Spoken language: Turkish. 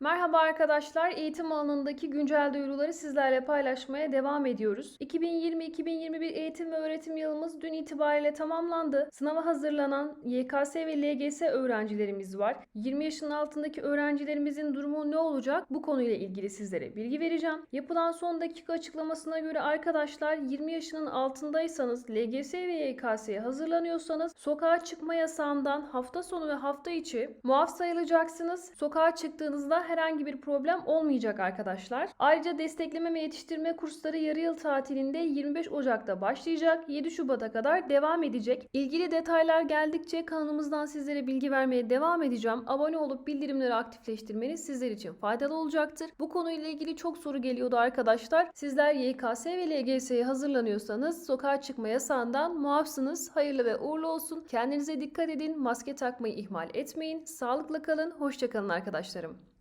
Merhaba arkadaşlar. Eğitim alanındaki güncel duyuruları sizlerle paylaşmaya devam ediyoruz. 2020-2021 eğitim ve öğretim yılımız dün itibariyle tamamlandı. Sınava hazırlanan YKS ve LGS öğrencilerimiz var. 20 yaşın altındaki öğrencilerimizin durumu ne olacak? Bu konuyla ilgili sizlere bilgi vereceğim. Yapılan son dakika açıklamasına göre arkadaşlar 20 yaşının altındaysanız LGS ve YKS'ye hazırlanıyorsanız sokağa çıkma yasağından hafta sonu ve hafta içi muaf sayılacaksınız. Sokağa çıktığınızda herhangi bir problem olmayacak arkadaşlar. Ayrıca destekleme ve yetiştirme kursları yarı yıl tatilinde 25 Ocak'ta başlayacak. 7 Şubat'a kadar devam edecek. İlgili detaylar geldikçe kanalımızdan sizlere bilgi vermeye devam edeceğim. Abone olup bildirimleri aktifleştirmeniz sizler için faydalı olacaktır. Bu konuyla ilgili çok soru geliyordu arkadaşlar. Sizler YKS ve LGS'ye hazırlanıyorsanız sokağa çıkma yasağından muafsınız. Hayırlı ve uğurlu olsun. Kendinize dikkat edin. Maske takmayı ihmal etmeyin. Sağlıkla kalın. Hoşçakalın arkadaşlarım.